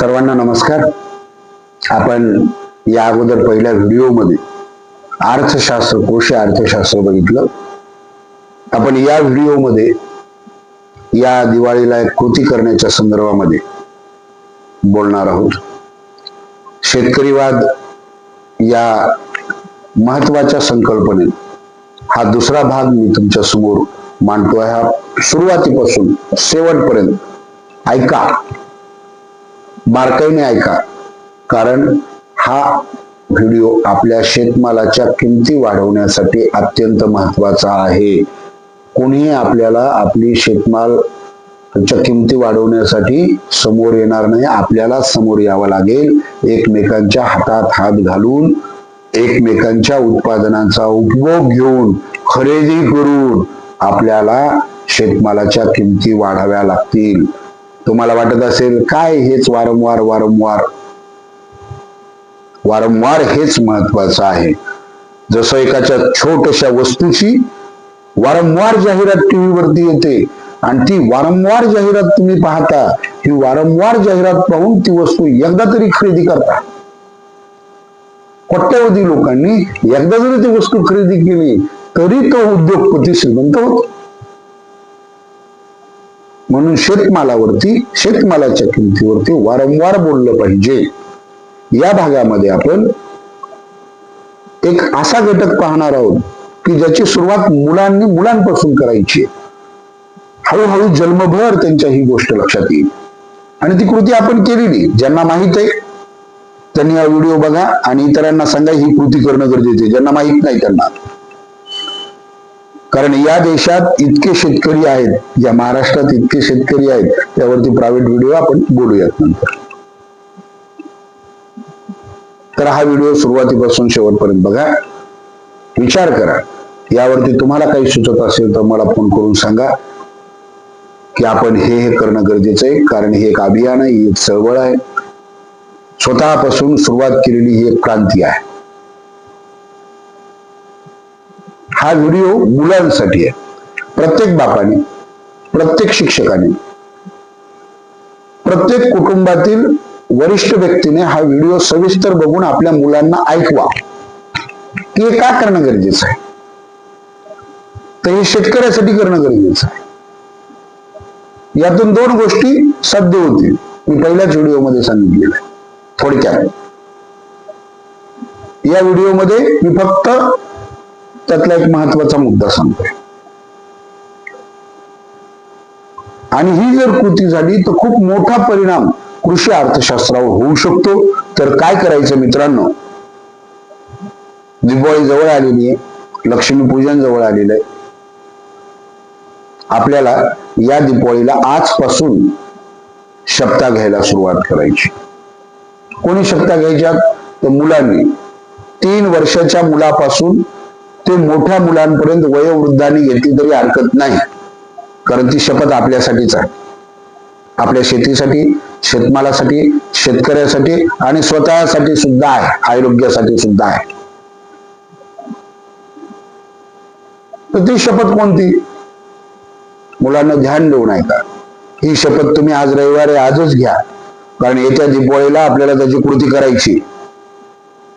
सर्वांना नमस्कार. आपण या अगोदर पहिल्या व्हिडिओमध्ये अर्थशास्त्र कृषी अर्थशास्त्र बघितलं. आपण या व्हिडिओमध्ये या दिवाळीला एक कृती करण्याच्या संदर्भामध्ये बोलणार आहोत. शेतकरीवाद या महत्त्वाच्या संकल्पनेत हा दुसरा भाग मी तुमच्यासमोर मांडतोय. हा सुरुवातीपासून शेवटपर्यंत. ऐका. बारकाईने ऐका. कारण हा व्हिडिओ आपल्या शेतमालाच्या किमती वाढवण्यासाठी अत्यंत महत्त्वाचा आहे. कोणीही आपल्याला आपली शेतमाल च्या किमती वाढवण्यासाठी समोर येणार नाही. आपल्याला समोर यावं लागेल. एकमेकांच्या हातात हात घालून एकमेकांच्या उत्पादनांचा उपभोग घेऊन खरेदी करून आपल्याला शेतमालाच्या किमती वाढाव्या लागतील. तुम्हाला वाटत असेल काय हेच वारंवार वारंवार? वारंवार हेच महत्वाचं आहे. जसं एकाच्या छोट्याशा वस्तूची वारंवार जाहिरात टीव्हीवरती येते आणि ती वारंवार जाहिरात तुम्ही पाहता ही वारंवार जाहिरात पाहून ती वस्तू एकदा तरी खरेदी करता. कोट्यवधी लोकांनी एकदा जरी ती वस्तू खरेदी केली तरी तो उद्योगपती श्रीमंत होतो. म्हणून शेतमालावरती शेतमालाच्या किमतीवरती वारंवार बोललं पाहिजे. या भागामध्ये आपण एक असा घटक पाहणार आहोत की ज्याची सुरुवात मुलांनी मुलांपासून करायची हळूहळू जन्मभर त्यांच्या ही गोष्ट लक्षात येईल. आणि ती कृती आपण केलेली ज्यांना माहीत आहे त्यांनी हा व्हिडिओ बघा आणि इतरांना सांगा ही कृती करणं गरजेचे आहे. ज्यांना माहीत नाही त्यांना. कारण या देशात इतके शेतकरी आहेत या महाराष्ट्रात इतके शेतकरी आहेत त्यावरती प्रायव्हेट व्हिडिओ आपण बोलूयात नंतर. तर हा व्हिडिओ सुरुवातीपासून शेवटपर्यंत बघा. विचार करा. यावरती तुम्हाला काही सुचत असेल तर मला फोन करून सांगा. की आपण हे हे करणं गरजेचं आहे कारण हे एक अभियान आहे ही एक चळवळ आहे. स्वतःपासून सुरुवात केलेली ही एक क्रांती आहे. हा व्हिडिओ मुलांसाठी आहे. प्रत्येक बापाने प्रत्येक शिक्षकाने प्रत्येक कुटुंबातील वरिष्ठ व्यक्तीने हा व्हिडिओ सविस्तर बघून आपल्या मुलांना ऐकवा. की हे का करणं गरजेचं आहे? तर हे शेतकऱ्यासाठी करणं गरजेचं आहे. यातून दोन गोष्टी साध्य होतील. मी पहिल्याच व्हिडिओमध्ये सांगितलेलं आहे. थोडक्यात. या व्हिडिओमध्ये मी फक्त त्यातला एक महत्त्वाचा मुद्दा सांगतोय. आणि ही जर कृती झाली तर खूप मोठा परिणाम कृषी अर्थशास्त्रावर होऊ शकतो. तर काय करायचं मित्रांनो? दिवाळी जवळ आलेली आहे. लक्ष्मीपूजन जवळ आलेलं आहे. आपल्याला या दिपावळीला आजपासून शपथा घ्यायला सुरुवात करायची. कोणी शपथा घ्यायच्या तर मुलांनी. तीन वर्षाच्या मुलापासून ते मोठ्या मुलांपर्यंत वयोवृद्धांनी घेतली तरी हरकत नाही. कारण ती शपथ आपल्यासाठीच आहे. आपल्या शेतीसाठी शेतमालासाठी शेतकऱ्यासाठी आणि स्वतःसाठी सुद्धा आहे. आरोग्यासाठी सुद्धा आहे. तर ती शपथ कोणती? मुलांना ध्यान देऊन ऐका ही शपथ तुम्ही आज रविवारी आजच घ्या. कारण येत्या दिपोळीला आपल्याला त्याची कृती करायची.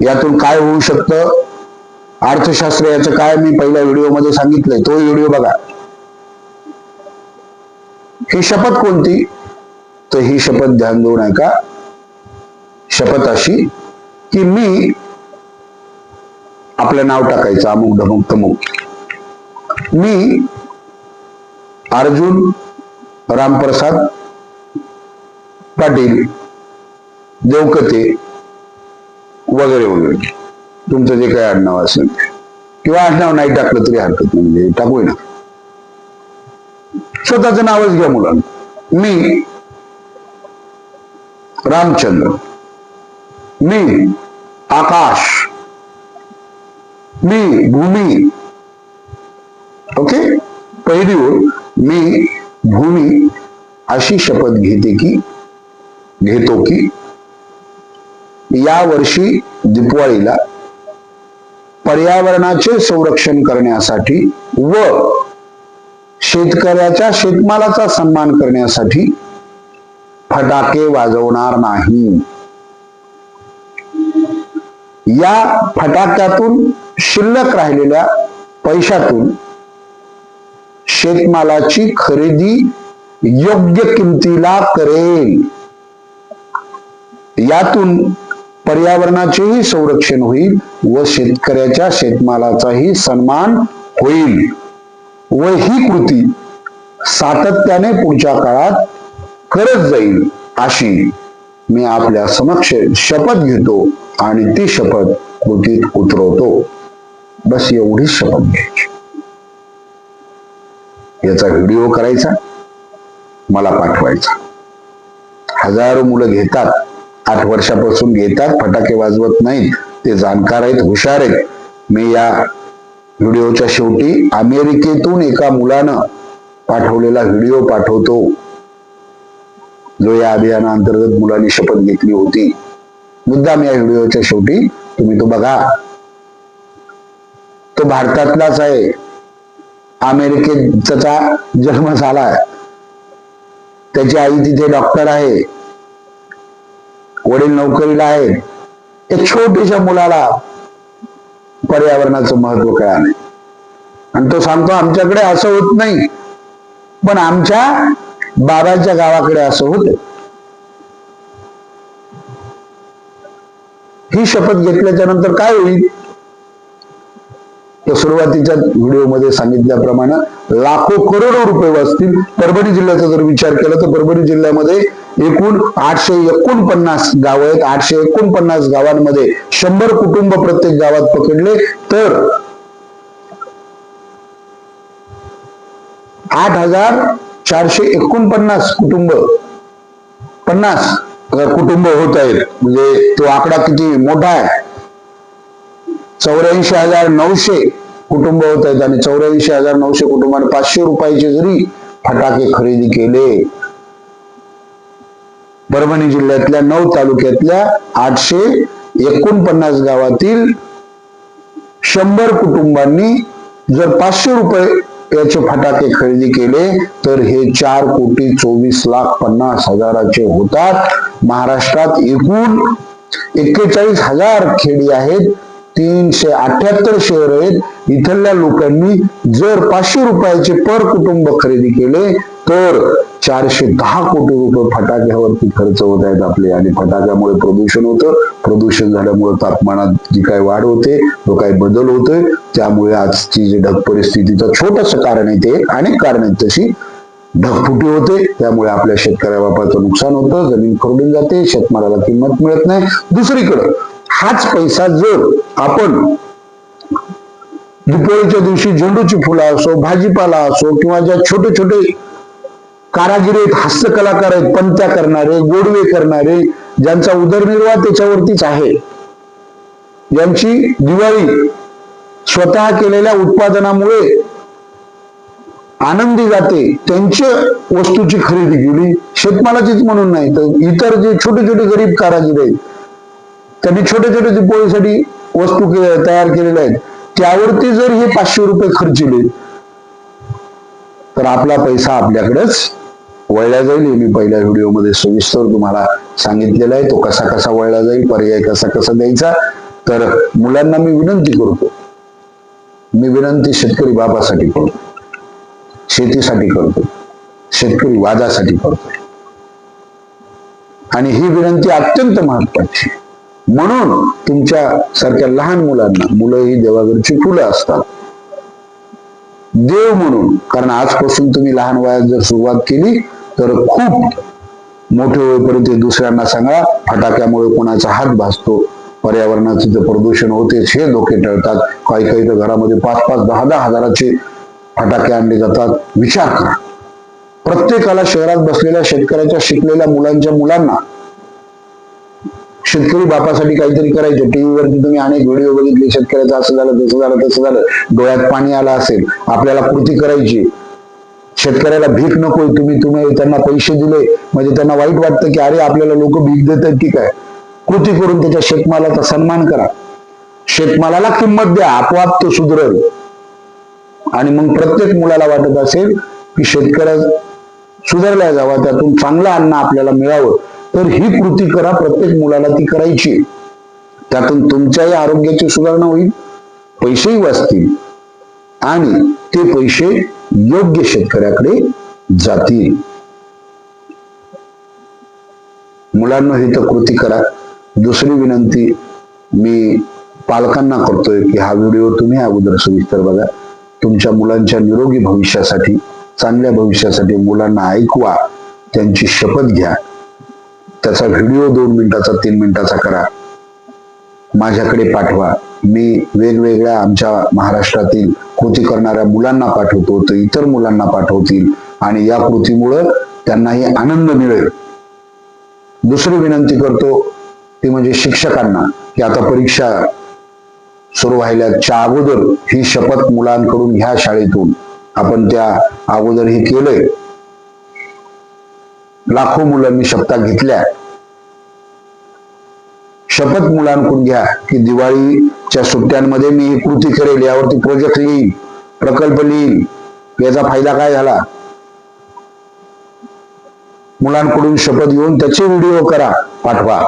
यातून काय होऊ शकतं? अर्थशास्त्र याचं काय मी पहिल्या व्हिडिओमध्ये सांगितलंय तो व्हिडिओ बघा. ही शपथ कोणती? तर ही शपथ ध्यान देऊ नका. का शपथ अशी की मी आपलं नाव टाकायचं अमुक ढमुक तमुक. मी अर्जुन रामप्रसाद पाटील देवकते वगैरे वगैरे. तुमचं जे काही आडनाव असेल. किंवा आडनाव नाही टाकलं तरी हरकत नाही म्हणजे टाकूय ना. स्वतःचं नावच घ्या मुलांना. मी रामचंद्र. मी आकाश. मी भूमी. ओके? पहिली ओळ मी भूमी अशी शपथ घेते की घेतो की या वर्षी दिपवाळीला पर्यावरणाचे संरक्षण करण्यासाठी व शेतकऱ्याच्या शेतमालाचा सन्मान करण्यासाठी फटाके वाजवणार नाही. या फटाक्यातून शिल्लक राहिलेल्या पैशातून शेतमालाची खरेदी योग्य किमतीला करेल. यातून पर्यावरणाचेही संरक्षण होईल व शेतकऱ्याच्या शेतमालाचाही सन्मान होईल. व ही कृती सातत्याने पुढच्या काळात करत जाईल अशी मी आपल्या समक्ष शपथ घेतो आणि ती शपथ कृतीत उतरवतो. बस एवढीच शपथ घ्यायची. याचा व्हिडिओ करायचा मला पाठवायचा. हजारो मुलं घेतात. आठ वर्षापासून घेतात फटाके वाजवत नाहीत ते जाणकार आहेत हुशार आहेत. मी या व्हिडिओच्या शेवटी अमेरिकेतून एका मुलानं पाठवलेला व्हिडिओ पाठवतो. जो या अभियानाअंतर्गत मुलांनी शपथ घेतली होती. मुद्दाम या व्हिडिओच्या शेवटी तुम्ही तो बघा. तो भारतातलाच आहे. अमेरिकेत जन्म झालाय. त्याची आई तिथे डॉक्टर आहे. वडील नोकरीला आहे. त्या छोट्याशा मुलाला पर्यावरणाचं महत्त्व कळालं. आणि तो सांगतो आमच्याकडे असं होत नाही पण आमच्या बाबांच्या गावाकडे असं होत. ही शपथ घेतल्याच्या नंतर काय होईल? तर सुरुवातीच्या व्हिडिओमध्ये सांगितल्याप्रमाणे लाखो करोडो रुपये वाचतील परभणी जिल्ह्याचा जर विचार केला तर परभणी जिल्ह्यामध्ये एकूण आठशे एकोणपन्नास गाव आहेत. आठशे एकोणपन्नास गावांमध्ये शंभर कुटुंब प्रत्येक गावात पकडले. तर आठ हजार चारशे एकोणपन्नास कुटुंब पन्नास कुटुंब होत आहेत. म्हणजे तो आकडा किती मोठा आहे? चौऱ्याऐंशी हजार नऊशे कुटुंब होत आहेत आणि चौऱ्याऐंशी हजार नऊशे कुटुंबाने पाचशे रुपयाचे जरी फटाके खरेदी केले परभणी जिल्ह्यातल्या नऊ तालुक्यातल्या आठशे एकोणपन्नास गावातील शंभर कुटुंबांनी जर पाचशे रुपये याचे फटाके खरेदी केले तर हे चार कोटी चोवीस लाख पन्नास हजाराचे होतात. महाराष्ट्रात एकूण एक्केचाळीस हजार खेडी आहेत तीनशे अठ्याहत्तर शहर आहेत. इथल्या लोकांनी जर पाचशे रुपयाचे पर कुटुंब खरेदी केले तर चारशे दहा कोटी रुपये फटाक्यावरती खर्च होत आहेत आपले. आणि फटाक्यामुळे प्रदूषण होतं. प्रदूषण झाल्यामुळे तापमानात जी काही वाढ होते तो काही बदल होतोय. त्यामुळे आजची जी ढग परिस्थितीचं छोटस कारण आहे ते. अनेक कारण आहेत तशी. ढगफुटी होते. त्यामुळे आपल्या शेतकऱ्या बापाचं नुकसान होतं. जमीन खरडून जाते. शेतमालाला किंमत मिळत नाही. दुसरीकडं हाच पैसा जर आपण दीपावलीच्या दिवशी झेंडूची फुलं असो भाजीपाला असो किंवा ज्या छोटे छोटे कारागिरी आहेत हास्यकलाकार आहेत पंत्या करणारे गोडवे करणारे ज्यांचा उदरनिर्वाह त्याच्यावरतीच आहे. ज्यांची दिवाळी स्वतः केलेल्या उत्पादनामुळे आनंदी जाते त्यांच्या वस्तूची खरेदी केली. शेतमालाचीच म्हणून नाही तर इतर जे छोटे छोटे गरीब कारागीर आहेत त्यांनी छोटे छोटे दिपोळीसाठी वस्तू के- तयार केलेल्या आहेत त्यावरती जर हे पाचशे रुपये खर्चिले तर आपला पैसा आपल्याकडेच वळला जाईल हे मी पहिल्या व्हिडिओमध्ये सविस्तर तुम्हाला सांगितलेला आहे. तो कसा कसा वळला जाईल पर्याय कसा कसा द्यायचा तर मुलांना मी विनंती करतो. मी विनंती शेतकरी बाबासाठी करतो. शेतीसाठी करतो. शेतकरी वादासाठी करतो. आणि ही विनंती अत्यंत महत्वाची म्हणून तुमच्या सारख्या लहान मुलांना मुलं ही देवाघरची फुलं असतात. देव म्हणून कारण आजपासून तुम्ही लहान वयात जर सुरुवात केली तर खूप मोठे होईपर्यंत दुसऱ्यांना सांगा फटाक्यामुळे कोणाचा हात भासतो पर्यावरणाचे जे प्रदूषण होते हे धोके टळतात. काही काही तर घरामध्ये पाच पाच दहा दहा हजाराचे फटाके आणले जातात. विचार करा. प्रत्येकाला शहरात बसलेल्या शेतकऱ्याच्या शिकलेल्या मुलांच्या मुलांना शेतकरी बापासाठी काहीतरी करायचे. टीव्हीवरती तुम्ही अनेक व्हिडिओ बघितले शेतकऱ्याचं असं झालं तसं झालं तसं झालं. डोळ्यात पाणी आलं असेल आपल्याला कृती करायची. शेतकऱ्याला भीक नकोय तुम्ही तुम्ही त्यांना पैसे दिले म्हणजे त्यांना वाईट वाटतं की अरे आपल्याला लोक भीक देत आहेत की काय? कृती करून त्याच्या शेतमालाचा सन्मान करा. शेतमालाला किंमत द्या आपोआप तो सुधरेल. आणि मग प्रत्येक मुलाला वाटत असेल की शेतकऱ्या सुधारल्या जावा त्यातून चांगलं अन्न आपल्याला मिळावं. तर ही कृती करा प्रत्येक मुलाला ती करायची. त्यातून तुमच्याही आरोग्याची सुधारणा होईल पैसेही वाचतील. आणि ते पैसे योग्य शेतकऱ्याकडे जातील. मुलांना ही तर कृती करा. दुसरी विनंती मी पालकांना करतोय की हा व्हिडिओ तुम्ही अगोदर सविस्तर बघा. तुमच्या मुलांच्या निरोगी भविष्यासाठी चांगल्या भविष्यासाठी मुलांना ऐकवा त्यांची शपथ घ्या. त्याचा व्हिडिओ दोन मिनिटाचा तीन मिनिटाचा करा. माझ्याकडे पाठवा. मी वेगवेगळ्या आमच्या महाराष्ट्रातील कृती करणाऱ्या मुलांना पाठवतो तर इतर मुलांना पाठवतील. आणि या कृतीमुळं त्यांनाही आनंद मिळेल. दुसरी विनंती करतो ती म्हणजे शिक्षकांना की आता परीक्षा सुरू व्हायल्याच्या अगोदर ही शपथ मुलांकडून घ्या शाळेतून. आपण त्या अगोदर हे केलंय. लाखो मुलांनी शपथा घेतल्या. शपथ मुलांकडून घ्या की दिवाळीच्या सुट्ट्यांमध्ये मी ही कृती करेल यावरती प्रोजेक्ट लिहील प्रकल्प लिहील याचा फायदा काय झाला? मुलांकडून शपथ घेऊन त्याचे व्हिडिओ करा पाठवा.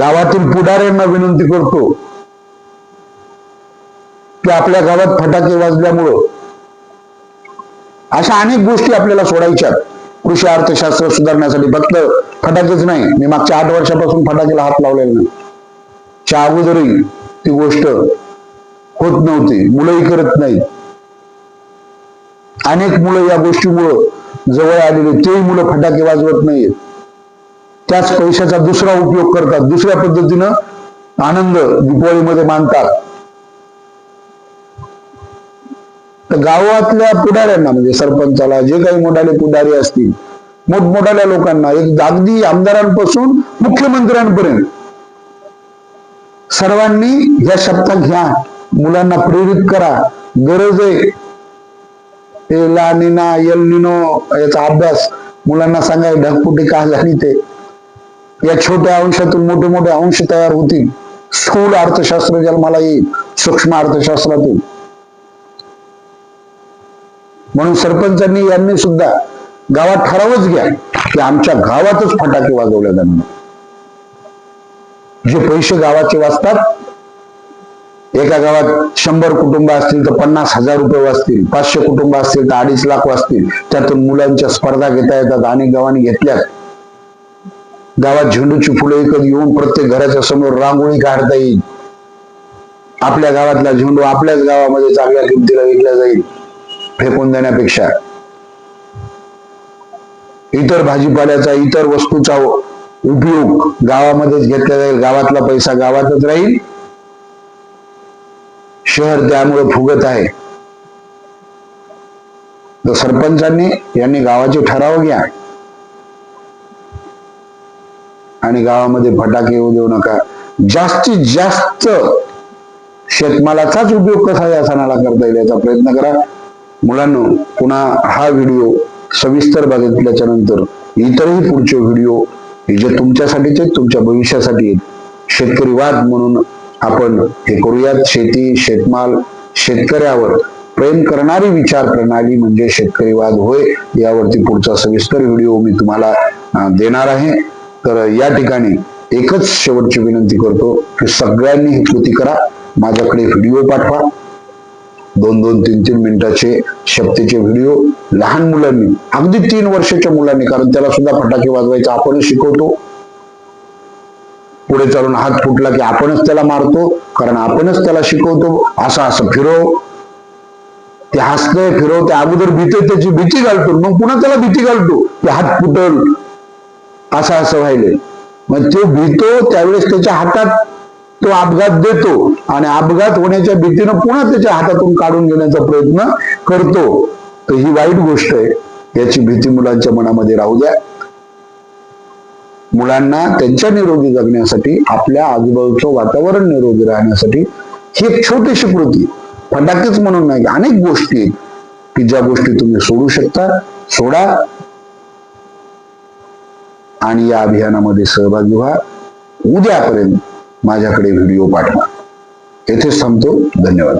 गावातील पुढाऱ्यांना विनंती करतो की आपल्या गावात फटाके वाजल्यामुळं अशा अनेक गोष्टी आपल्याला सोडायच्यात. कृषी अर्थशास्त्र सुधारण्यासाठी फक्त फटाकेच नाही मी मागच्या आठ वर्षापासून फटाकेला हात लावलेला नाही. च्या अगोदरही ती गोष्ट होत नव्हती मुलंही करत नाही अनेक मुलं या गोष्टीमुळं जवळ आलेले तेही मुलं फटाके वाजवत नाहीत त्याच पैशाचा दुसरा उपयोग करतात दुसऱ्या पद्धतीनं आनंद दिवाळीमध्ये मानतात. तर गावातल्या पुढाऱ्यांना म्हणजे सरपंचाला जे काही मोठाले पुढारी असतील मोठमोठ्या लोकांना एक अगदी आमदारांपासून मुख्यमंत्र्यांपर्यंत सर्वांनी या शब्दात घ्या. मुलांना प्रेरित करा. गरज आहे. ला निना यल निनो याचा अभ्यास. मुलांना सांगाय ढगपुटी का झाली ते. या छोट्या अंशातून मोठे मोठे अंश तयार होतील. स्थूल अर्थशास्त्र जन्माला येईल. सूक्ष्म अर्थशास्त्रातून. म्हणून सरपंचांनी यांनी सुद्धा गावात ठरावच घ्या की आमच्या गावातच फटाके वाजवल्या जाणार. जे पैसे गावाचे वाचतात एका गावात शंभर कुटुंब असतील तर पन्नास हजार रुपये वाचतील पाचशे कुटुंब असतील तर अडीच लाख वाचतील त्यातून मुलांच्या स्पर्धा घेता येतात अनेक गावांनी घेतल्यात. गावात झेंडूची फुलं विकत येऊन प्रत्येक घराच्या समोर रांगोळी काढता येईल. आपल्या गावातला झेंडू आपल्याच गावामध्ये चांगल्या किमतीला विकला जाईल. फेकून देण्यापेक्षा इतर भाजीपाल्याचा इतर वस्तूचा उपयोग गावामध्येच घेतला जाईल. गावातला पैसा गावातच राहील. शहर त्यामुळे फुगत आहे. तर सरपंचांनी यांनी गावाचे ठराव घ्या. आणि गावामध्ये फटाके येऊ देऊ नका. जास्तीत जास्त शेतमालाचाच उपयोग कसा या सणाला करता येईल याचा प्रयत्न करा. मुलांना पुन्हा हा व्हिडिओ सविस्तर बघितल्याच्या नंतर इतरही पुढचे व्हिडिओ हे जे तुमच्यासाठीचे तुमच्या भविष्यासाठी आहेत शेतकरी वाद म्हणून आपण हे करूयात. शेती शेतमाल शेतकऱ्यावर प्रेम करणारी विचार प्रणाली म्हणजे शेतकरी वाद होय यावरती पुढचा सविस्तर व्हिडिओ मी तुम्हाला देणार आहे. तर या ठिकाणी एकच शेवटची विनंती करतो की सगळ्यांनी ही कृती करा. माझ्याकडे व्हिडिओ पाठवा. दोन दोन तीन तीन मिनिटाचे शक्तीचे व्हिडिओ लहान मुलांनी अगदी तीन वर्षाच्या मुलांनी कारण त्याला सुद्धा फटाके वाजवायचा आपणच शिकवतो. पुढे चालून हात फुटला की आपणच त्याला मारतो कारण आपणच त्याला शिकवतो असं असं फिरव ते हसतंय फिरव ते अगोदर भीते त्याची भीती घालतो मग पुन्हा त्याला भीती घालतो ते हात फुटल. असं असं व्हायले मग तो भीतो त्यावेळेस त्याच्या हातात तो अपघात देतो आणि अपघात होण्याच्या भीतीनं पुन्हा त्याच्या हातातून काढून घेण्याचा प्रयत्न करतो. तर ही वाईट गोष्ट आहे. याची भीती मुलांच्या मनामध्ये राहू द्या. मुलांना त्यांच्या निरोगी जगण्यासाठी आपल्या आजूबाजूचं वातावरण निरोगी राहण्यासाठी ही एक छोटीशी कृती. फटाकेच म्हणून नाही अनेक गोष्टी आहेत की ज्या गोष्टी तुम्ही सोडू शकता सोडा. आणि या अभियानामध्ये सहभागी व्हा. उद्यापर्यंत माझ्याकडे व्हिडिओ पाठवा. येथेच थांबतो. धन्यवाद.